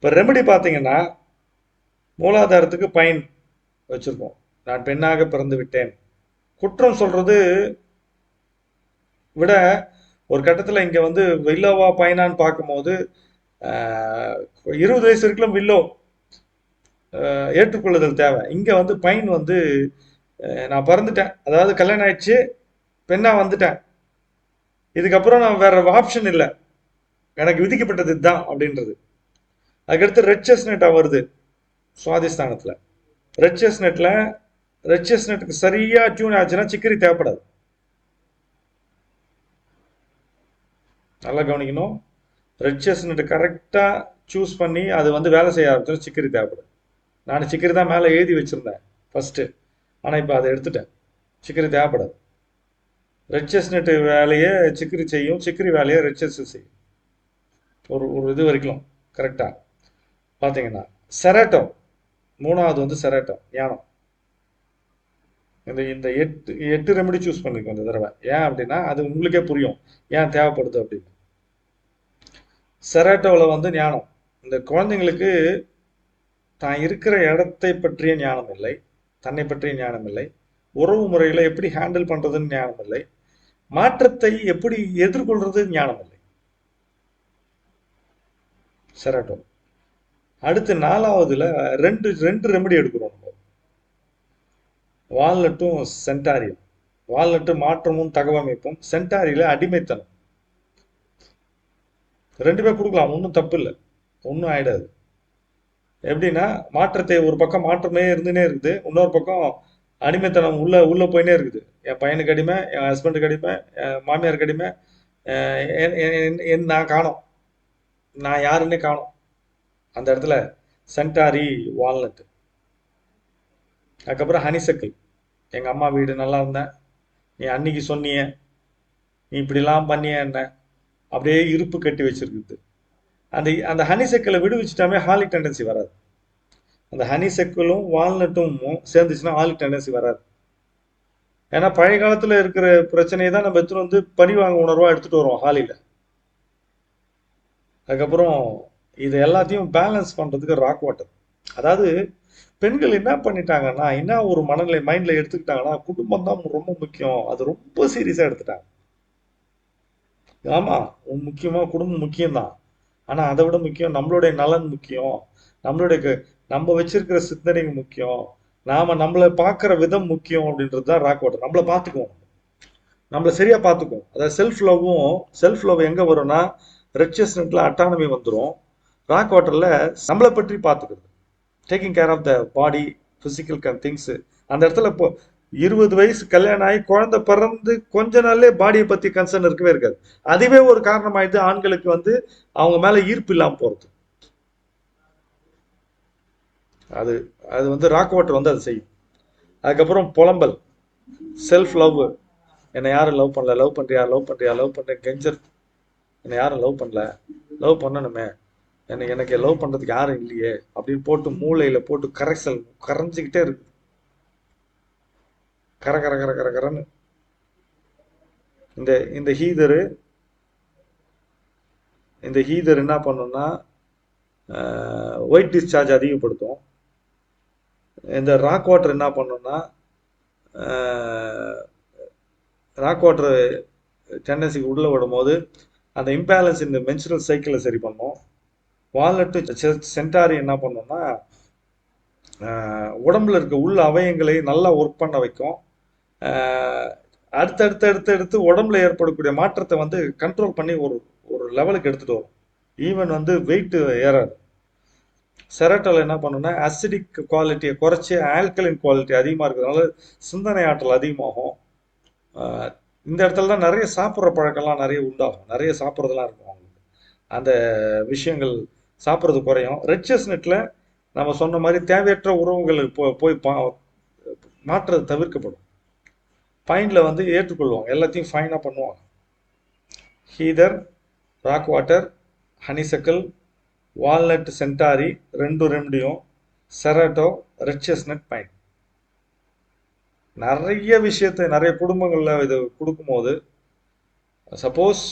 இப்போ ரெமெடி பார்த்தீங்கன்னா மூலாதாரத்துக்கு பயன் வச்சுருக்கோம் நான் பெண்ணாக பிறந்து விட்டேன். குற்றம் சொல்கிறது விட ஒரு கட்டத்தில் இங்கே வந்து வில்லோவா பயனான்னு பார்க்கும்போது இருபது வயசு வரைக்கும் வில்லோ ஏற்றுக்கொள்ளுதல் தேவை. இங்கே வந்து பைன் வந்து நான் பிறந்துட்டேன். அதாவது கல்யாணம் ஆயிடுச்சு பெண்ணாக வந்துட்டேன். இதுக்கப்புறம் நான் வேற ஆப்ஷன் இல்லை. எனக்கு விதிக்கப்பட்டது இதுதான் அப்படின்றது. அதுக்கடுத்து ரெட் நெட்டாக வருது. சுவாதிஸ்தானத்தில். ரெட் நெட்டில் ரெட் நெட்டுக்கு சரியாக டியூன் ஆச்சுன்னா சிக்கரி தேவைப்படாது. நல்லா கவனிக்கணும். ரெட் செஸ்னட் கரெக்டாக சூஸ் பண்ணி அது வந்து வேலை செய்ய ஆரம்பிச்சோம் சிக்கரி தேவைப்படும். நான் சிக்கரி தான் மேலே எழுதி வச்சுருந்தேன் ஃபஸ்ட்டு ஆனால் இப்போ அதை எடுத்துட்டேன். சிக்கரி தேவைப்படாது. ரெட் நெட்டு வேலையை சிக்கரி செய்யும் சிக்கரி வேலையை ரெட் செஸ் செய்யும். ஒரு ஒரு இது வரைக்கும் கரெக்டாக பார்த்தீங்கன்னா செராட்டோ மூணாவது வந்து செராட்டோ ஞானம் இந்த இந்த எட்டு எட்டு ரெமெடி சூஸ் பண்ணிருக்கோம் இந்த தடவை. ஏன் அப்படின்னா அது உங்களுக்கே புரியும். ஏன் தேவைப்படுது அப்படின்னு. செராட்டோவில் வந்து ஞானம். இந்த குழந்தைங்களுக்கு தான் இருக்கிற இடத்தை பற்றிய ஞானம் இல்லை. தன்னை பற்றிய ஞானம் இல்லை. உறவு முறையில் எப்படி ஹேண்டில் பண்ணுறதுன்னு ஞானம் இல்லை. மாற்றத்தை எப்படி எதிர்கொள்றது ஞானம் இல்லை. செராட்டோ அடுத்து நாலாவதுல ரெண்டு ரெண்டு ரெமெடி எடுக்கிறோம் நம்ம. வால்நட்டும் சென்டாரியும். வால்நட்டு மாற்றமும் தகவமைப்பும் சென்டாரியில அடிமைத்தனம். ரெண்டுமே கொடுக்கலாம் ஒன்றும் தப்பு இல்லை. ஒன்றும் ஆயிடாது. எப்படின்னா மாற்றத்தை ஒரு பக்கம் மாற்றமே இருந்துனே இருக்குது இன்னொரு பக்கம் அடிமைத்தனம் உள்ள உள்ள போயினே இருக்குது. என் பையனுக்கு அடிமை என் ஹஸ்பண்டுக்கு அடிமை என் மாமியாருக்கு அடிமை நான் காணோம். நான் யாருன்னே காணோம். அந்த இடத்துல சென்டாரி வால்நட் அதுக்கப்புறம் ஹனிசக்கிள். எங்கள் அம்மா வீடு நல்லா இருந்தேன். நீ அன்னைக்கு சொன்னிய நீ இப்படிலாம் பண்ணிய என்ன? அப்படியே இருப்பு கட்டி வச்சிருக்குது. அந்த அந்த ஹனிசெக்கிளை விடுவிச்சிட்டாமே ஹாலிக் டெண்டன்சி வராது. அந்த ஹனிசெக்கிளும் வால்நட்டும் சேர்ந்துச்சுன்னா ஹாலிக் டெண்டன்சி வராது. ஏன்னா பழைய காலத்துல இருக்கிற பிரச்சனையை தான் நம்ம எடுத்துகிட்டு வந்து பணி வாங்க உணர்வா எடுத்துட்டு வருவோம் ஹாலில. அதுக்கப்புறம் இது எல்லாத்தையும் பேலன்ஸ் பண்ணுறதுக்கு ராக் வாட்டர் அதாவது பெண்கள் என்ன பண்ணிட்டாங்கன்னா என்ன ஒரு மனநிலை மைண்டில் எடுத்துக்கிட்டாங்கன்னா குடும்பம் தான் ரொம்ப முக்கியம். அது ரொம்ப சீரியஸாக எடுத்துட்டாங்க. ஆமாம் முக்கியமாக குடும்பம் முக்கியம்தான். ஆனால் அதை விட முக்கியம் நம்மளுடைய நலன் முக்கியம். நம்மளுடைய க- நம்ம வச்சிருக்கிற சிந்தனைங்க முக்கியம். நாம நம்மளை பார்க்குற விதம் முக்கியம் அப்படின்றது தான் ராக் வாட்டர் நம்மளை பார்த்துக்குவோம். நம்மளை சரியா பார்த்துக்குவோம். அதாவது செல்ஃப் லவ்வும் செல்ஃப் லவ் எங்கே வரும்னா ரெச்சஸ்னட்ல அட்டானமி வந்துடும் ராக் வாட்டரில் நம்மளை பற்றி பார்த்துக்கிறது. Taking care of the body physical things அந்த இடத்துல இப்போ இருபது வயசு கல்யாணம் ஆகி குழந்தை பிறந்து கொஞ்ச நாள்லேயே பாடியை பற்றி கன்சர்ன் இருக்கவே இருக்காது. அதுவே ஒரு காரணமாயிடுது ஆண்களுக்கு வந்து அவங்க மேலே ஈர்ப்பு இல்லாமல் போகிறது அது அது வந்து ராக் வாட்டர் வந்து அது செய்யும். அதுக்கப்புறம் புலம்பல். செல்ஃப் லவ் என்னை யாரும் லவ் பண்ணல. லவ் பண்ணுறியா லவ் பண்ணுறியா லவ் பண்ணுற கெஞ்சர். என்னை யாரும் லவ் பண்ணல. லவ் பண்ணணுமே. என்னை எனக்கு லவ் பண்றதுக்கு யாரும் இல்லையே அப்படின்னு போட்டு மூளையில போட்டு கரைசல் கரைஞ்சிக்கிட்டே இருக்கு. கர கர கர கர கரன்னு. இந்த இந்த ஹீதரு இந்த ஹீதர் என்ன பண்ணும்னா ஒயிட் டிஸ்சார்ஜ் அதிகப்படுத்தும். இந்த ராக் வாட்டர் என்ன பண்ணும்னா ராக் வாட்டர் டெண்டன்சிக்கு உள்ளே விடும் போது அந்த இம்பேலன்ஸ் இந்த மென்சுரல் சைக்கிளை சரி பண்ணும். வால்நட்டு சென்டாரி என்ன பண்ணும்னா உடம்புல இருக்க உள்ள அவயங்களை நல்லா ஒர்க் பண்ண வைக்கும். அடுத்தடுத்து அடுத்து அடுத்து உடம்புல ஏற்படக்கூடிய மாற்றத்தை வந்து கண்ட்ரோல் பண்ணி ஒரு ஒரு லெவலுக்கு எடுத்துகிட்டு வரும். ஈவன் வந்து வெயிட் ஏறாது. செரட்டல் என்ன பண்ணுன்னா அசிடிக் குவாலிட்டியை குறைச்சி ஆல்கலின் குவாலிட்டி அதிகமாக இருக்கிறதுனால சிந்தனை ஆற்றல் அதிகமாகும். இந்த இடத்துல தான் நிறைய சாப்பிட்ற பழக்கம்லாம் நிறைய உண்டாகும். நிறைய சாப்பிட்றதெல்லாம் இருக்கும் அவங்களுக்கு. அந்த விஷயங்கள் சாப்பிட்றது குறையும். ரெட்சஸ் நெட்டில் நம்ம சொன்ன மாதிரி தேவையற்ற உறவுகள் போ போய் பா மாற்றுறது தவிர்க்கப்படும். ஃபைனில் வந்து ஏற்றுக்கொள்வாங்க. எல்லாத்தையும் ஃபைனாக பண்ணுவாங்க. Heather rock water honeysuckle walnut centaury ரெண்டு ரெமடியும் செரட்டோ நெட் பைன் நிறைய விஷயத்தை நிறைய குடும்பங்களில் இதை கொடுக்கும்போது சப்போஸ்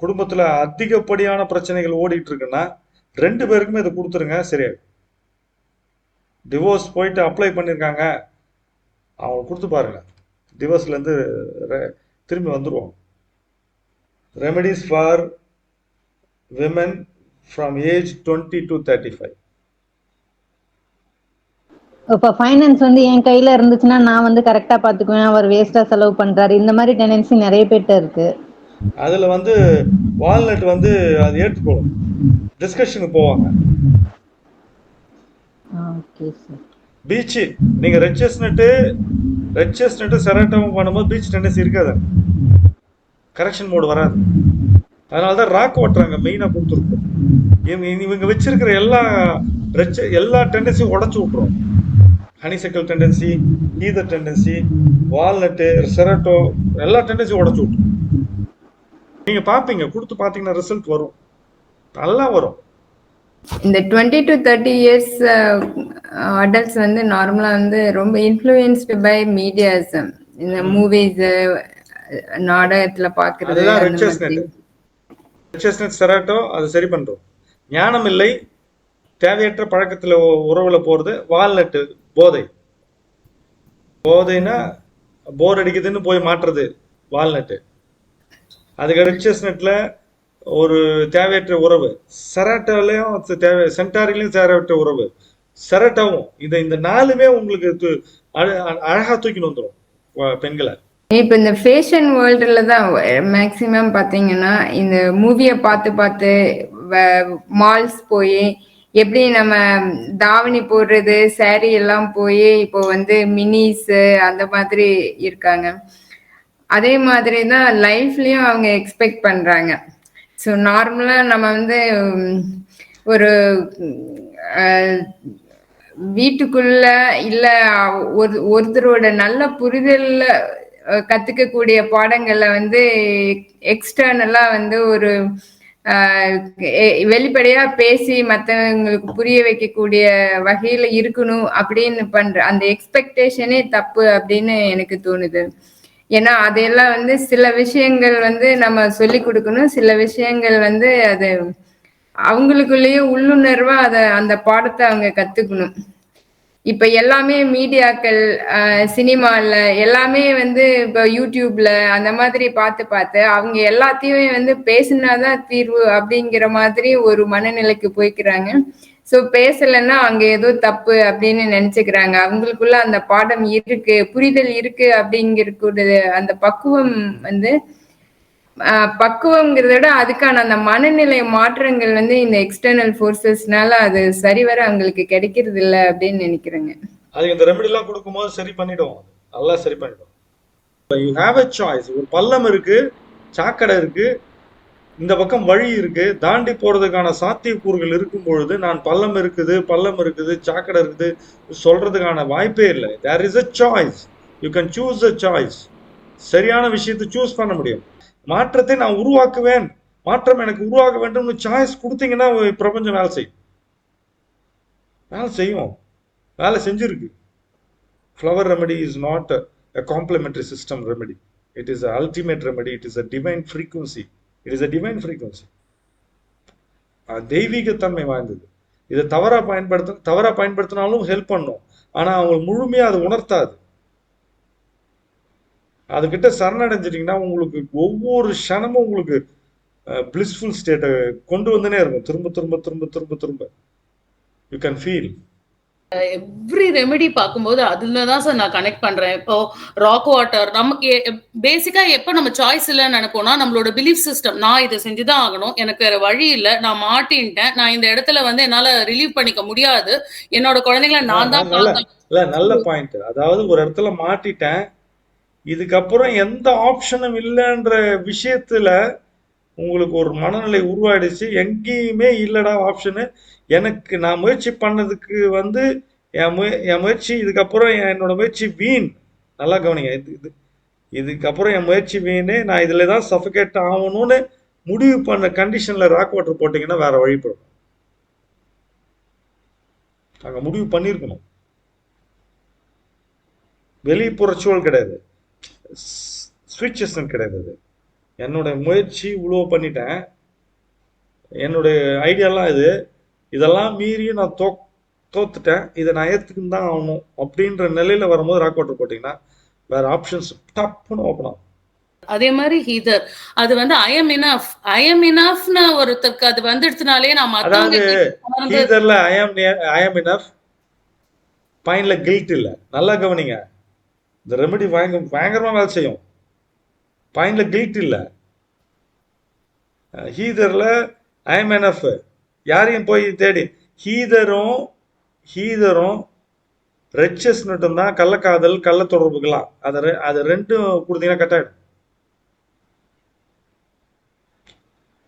குடும்பத்தில் அதிகப்படியான பிரச்சனைகள் ஓடிட்டு இருக்குன்னா ரெண்டு பேருக்குமே இதை கொடுத்துருங்க சரியாயிடும் டிவோர்ஸ் போயிட்டு அப்ளை பண்ணியிருக்காங்க அவங்க கொடுத்து பாருங்க. டிவோர்ஸ்லேருந்து திரும்பி வந்துடுவோம் remedies for women from age twenty to thirty five இப்ப ஃபைனான்ஸ் வந்து என் கையில இருந்துச்சுன்னா நான் வந்து கரெக்டா பாத்துக்குவேன் அவர் வேஸ்டா செலவு பண்றாரு. இந்த மாதிரி டெண்டன்சி நிறைய பேர்ட்ட இருக்கு. அதில் வந்து வால்நட் வந்து அது ஏற்றுக்கணும் டிஸ்கஷனுக்கு போவாங்க. பீச்சு நீங்க ரெட் செஸ்னட்டு ரெட் செஸ்னட்டு செரட்டாவும் பண்ணும்போது பீச் டெண்டன்சி இருக்காது. கரெக்ஷன் மோடு வராது. அதனால தான் ராக் ஓட்டுறாங்க மெயினாக கொடுத்துருக்கோம். இவங்க இவங்க வச்சிருக்கிற எல்லா ரெச்ச எல்லா டெண்டன்சியும் உடச்சி விட்ரும் honeysuckle tendency heather tendency walnut cerato எல்லா டெண்டன்சியும் உடச்சி விட்ரும் நீங்கள் பார்ப்பீங்க கொடுத்து பார்த்தீங்கன்னா ரிசல்ட் வரும். நல்லா வரும். இந்த twenty to thirty years adults வந்து நார்மலா வந்து ரொம்ப இன்ஃப்ளூயன்ஸ்டு பை மீடியாஸ் இந்த மூவிஸ் நாடகத்துல பாக்குறது அதுதான் அந்த ரிச்சஸ் மாதிரி. நெட் ரிச்சஸ் நெட் செராட்டோ அது சரி பண்றோம். ஞானம் இல்லை தேவையற்ற பழக்கத்துல உறவுல போறது வால்நட்டு போதை. போதைனா போர் அடிக்குதுன்னு போய் மாற்றுறது வால்நட்டு. அதுக்கு ரிச்சஸ் நெட்ல ஒரு தேவையற்ற உறவு. செராட்டோலையும் தேவை சென்டாரிலையும் தேவையற்ற உறவு. செரட்டாவும் இந்த இந்த நாலுமே உங்களுக்கு அழ- அழகா தூக்கின்னு வந்துடும் பெண்களை. இப்ப இந்த ஃபேஷன் வேர்ல்டுல தான் மேக்சிமம் பாத்தீங்கன்னா இந்த மூவியை பார்த்து பார்த்து மால்ஸ் போய் எப்படி நம்ம தாவணி போடுறது சாரி எல்லாம் போய் இப்போ வந்து மினிஸ் அந்த மாதிரி இருக்காங்க. அதே மாதிரி தான் லைஃப்லயும் அவங்க எக்ஸ்பெக்ட் பண்றாங்க. ஸோ நார்மலா நம்ம வந்து ஒரு வீட்டுக்குள்ள இல்ல ஒரு ஒருத்தரோட நல்ல புரிதல்ல கத்துக்கக்கூடிய பாடங்கள்ல வந்து எக்ஸ்டர்னலா வந்து ஒரு வெளிப்படையா பேசி மற்றவங்களுக்கு புரிய வைக்கக்கூடிய வகையில இருக்கணும் அப்படின்னு பண்ற அந்த எக்ஸ்பெக்டேஷனே தப்பு அப்படின்னு எனக்கு தோணுது. ஏன்னா அதெல்லாம் வந்து சில விஷயங்கள் வந்து நம்ம சொல்லி கொடுக்கணும். சில விஷயங்கள் வந்து அது அவங்களுக்குள்ளேயே உள்ளுணர்வா அத அந்த பாடத்தை அவங்க கத்துக்கணும். இப்ப எல்லாமே மீடியாக்கள் சினிமால எல்லாமே வந்து இப்ப யூடியூப்ல அந்த மாதிரி பார்த்து பார்த்து அவங்க எல்லாத்தையுமே வந்து பேசினாதான் தீர்வு அப்படிங்கிற மாதிரி ஒரு மனநிலைக்கு போய்க்கிறாங்க. சோ பேசலைன்னா அங்க ஏதோ தப்பு அப்படின்னு நினைச்சுக்கிறாங்க. அவங்களுக்குள்ள அந்த பாடம் இருக்கு புரிதல் இருக்கு அப்படிங்கிறது அந்த பக்குவம் வந்து பக்குவங்கிறத விட அதுக்கான அந்த மனநிலை மாற்றங்கள் வந்து இந்த எக்ஸ்டர்னல் ஃபோர்ஸஸ்னால அது சரிவர அவங்களுக்கு கிடைக்கிறது இல்ல அப்படின்னு நினைக்கிறேங்க. அதுக்கு இந்த ரெமெடிலாம் கொடுக்கும்போது சரி பண்ணிடுவோம். அது. நல்லா சரி பண்ணிடுவோம். யூ ஹாவ் அ சாய்ஸ் ஒரு பள்ளம் இருக்கு சாக்கடை இருக்கு இந்த பக்கம் வழி இருக்கு. தாண்டி போறதுக்கான சாத்தியக்கூறுகள் இருக்கும் பொழுது நான் பள்ளம் இருக்குது பள்ளம் இருக்குது சாக்கடை இருக்குது சொல்றதுக்கான வாய்ப்பே இல்லை. There is a choice you can choose a choice சரியான விஷயத்தை சூஸ் பண்ண முடியும். மாற்றத்தை நான் உருவாக்குவேன். மாற்றம் எனக்கு உருவாக்க வேண்டும்னு சாய்ஸ் கொடுத்தீங்கன்னா பிரபஞ்சம் வேலை செய்யும். வேலை செய்யும். வேலை செஞ்சிருக்கு. Remedy is not a a, system remedy it is a ultimate remedy it is a divine frequency it is a divine frequency தெய்வீகத்தன்மை வாய்ந்தது. இதை தவறாக பயன்படுத்த தவறாக பயன்படுத்தினாலும் ஹெல்ப் பண்ணும். ஆனால் அவங்களுக்கு முழுமையாக அது உணர்த்தாது. அதுக்கிட்ட சரணடைஞ்சிட்டிங்கன்னா உங்களுக்கு ஒவ்வொரு க்ஷணமும் உங்களுக்கு பிளிஸ்ஃபுல் ஸ்டேட்டை கொண்டு வந்துனே இருக்கும். திரும்ப திரும்ப திரும்ப திரும்ப திரும்ப. You can feel every remedy பார்க்கும்போது அதுல தான் சார் நான் கனெக்ட் பண்றேன். இப்போ ராக் வாட்டர் நமக்கு பேசிக்கா எப்ப நம்ம சாய்ஸ் இல்லைன்னு நினைப்போம்னா நம்மளோட பிலீஃப் சிஸ்டம் நான் இதை செஞ்சுதான் ஆகணும். எனக்கு வேற வழி இல்லை நான் மாட்டின்ட்டேன். நான் இந்த இடத்துல வந்து என்னால ரிலீவ் பண்ணிக்க முடியாது. என்னோட குழந்தைங்களை நான் தான். இல்ல நல்ல பாயிண்ட் அதாவது ஒரு இடத்துல மாட்டிட்டேன். இதுக்கப்புறம் எந்த ஆப்ஷனும் இல்லைன்ற விஷயத்துல உங்களுக்கு ஒரு மனநிலை உருவாயிடுச்சு. எங்கேயுமே இல்லடா ஆப்ஷனு எனக்கு நான் முயற்சி பண்ணதுக்கு வந்து என் முய என் முயற்சி இதுக்கப்புறம் என்னோட முயற்சி வீண். நல்லா கவனிங்க. இது இது இதுக்கப்புறம் என் முயற்சி வீணு. நான் இதில் தான் சஃபிகேட் ஆகணும்னு முடிவு பண்ண கண்டிஷனில் ராக் வாட்டர் போட்டிங்கன்னா வேற வழிபடும் அங்கே முடிவு பண்ணியிருக்கணும் வெளிப்புற சூழல் கிடையாது. ஸ்விட்சஸ் கிடையாது அது. என்னோட முயற்சி இவ்வளோ பண்ணிட்டேன். என்னுடைய ஐடியாலாம் இது. இதெல்லாம் மீறி நான் தோ தோத்துட்டேன். இதை நான் ஏற்றுக்குன்னு தான் ஆகணும். அப்படின்ற நிலையில வரும்போது ராக் வாட்டர் போட்டிங்கன்னா வேற ஆப்ஷன்ஸ் டப்புன்னு ஓப்பன் ஆகும். அதே மாதிரி ஹீதர் அது வந்து I am enough I am இனஃப்னு ஒருத்தருக்கு அது வந்துடுச்சுனாலே நான் அதாவது ஹீதர்ல ஐ ஆம் ஐ ஆம் இனஃப் பைன்ல கில்ட் இல்லை. நல்லா கவனிங்க. இந்த ரெமெடி பயங்க பயங்கரமா வேலை செய்யும். பைன்ல கில்ட் இல்லை. ஹீதர்ல ஐ ஆம் இனஃப் யாரையும் போய் தேடி? ஹீதரும் ஹீதரும் ரெச்சஸ் நட்டும் தான் கள்ளக்காதல் கள்ள தொடர்புகளாம் அதை ரெ- அது ரெண்டும் கொடுத்தீங்கன்னா கட்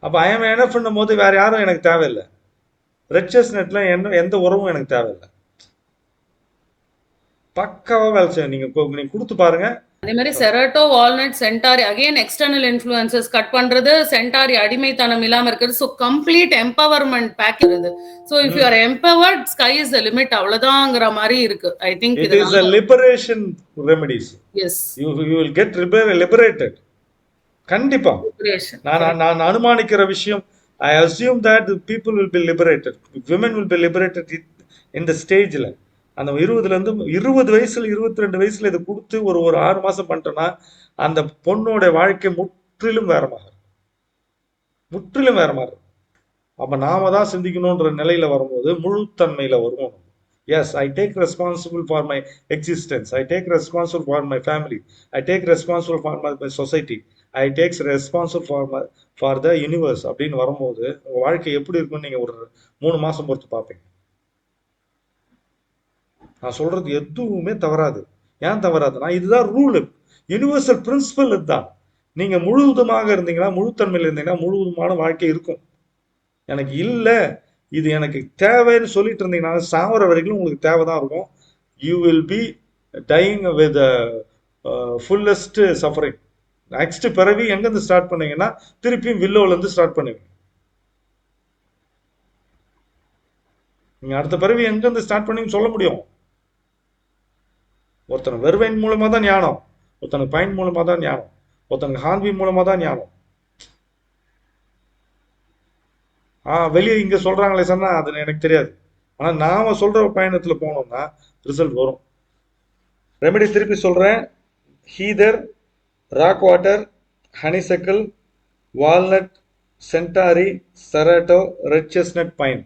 அப்போ ஐஎம் என்ன பண்ணும் போது வேற யாரும் எனக்கு தேவையில்லை. ரெச்சஸ் நெட்ல என்ன எந்த உறவும் எனக்கு தேவையில்லை. பக்காவாக வேலை செய்யும் நீங்க நீங்க கொடுத்து பாருங்க. அதே மாதிரி cerato walnut centaury again external influences cut பண்றது சென்டாரி அடிமைத்தனம் இல்லாம இருக்கிறது. ஸோ கம்ப்ளீட் எம்பவர்மெண்ட் பேக் இருக்குது so if you are empowered sky is the limit அவ்வளவுதாங்கிற மாதிரி இருக்கு. I think it is a liberation remedies yes you you will get liberated கண்டிப்பா. நான் நான் நான் அனுமானிக்கிற விஷயம் I assume that people will be liberated women will be liberated இந்த ஸ்டேஜில் அந்த இருபதுலேருந்து இருபது வயசுல இருபத்தி ரெண்டு வயசுல இதை கொடுத்து ஒரு ஒரு ஆறு மாசம் பண்ணிட்டோம்னா அந்த பொண்ணோட வாழ்க்கை முற்றிலும் வேற மாதிரி முற்றிலும் வேற மாதிரி அப்போ நாம தான் சிந்திக்கணுன்ற நிலையில வரும்போது முழுத்தன்மையில வருவோம் yes I take responsible for my existence I take responsible for my family I take responsible for my society I takes responsible for my for the universe அப்படின்னு வரும்போது உங்கள் வாழ்க்கை எப்படி இருக்கும்னு நீங்கள் ஒரு மூணு மாதம் பொறுத்து பார்ப்பீங்க. நான் சொல்றது எதுவுமே தவறாது. ஏன் தவறாதுன்னா இதுதான் ரூல் யூனிவர்சல் பிரின்சிபல் இதுதான். நீங்க முழுவதுமாக இருந்தீங்கன்னா முழுத்தன்மையில் இருந்தீங்கன்னா முழுவதுமான வாழ்க்கை இருக்கும். எனக்கு இல்லை. இது எனக்கு தேவைன்னு சொல்லிட்டு இருந்தீங்கன்னா சாவர வரைக்கும் உங்களுக்கு தேவை தான் இருக்கும் you will be dying with fullest suffering next பிறவி எங்கேருந்து ஸ்டார்ட் பண்ணீங்கன்னா திருப்பியும் வில்லோலேருந்து ஸ்டார்ட் பண்ணுவீங்க. நீங்கள் அடுத்த பிறவி எங்கேருந்து ஸ்டார்ட் பண்ணீங்கன்னு சொல்ல முடியும். ஒருத்தனுக்கு வெறுவைன் மூலமாக தான் ஞானம். ஒருத்தனுக்கு பயன் மூலமாக தான் ஞானம். ஒருத்தனுக்கு ஹான்வி மூலமாக தான் ஞானம். ஆ வெளியே இங்கே சொல்கிறாங்களே சொன்னால் அது எனக்கு தெரியாது. ஆனால் நாம் சொல்கிற பயணத்தில் போனோம்னா ரிசல்ட் வரும். ரெமெடி திருப்பி சொல்கிறேன் heather rock water honeysuckle walnut centaury cerato red chestnut pine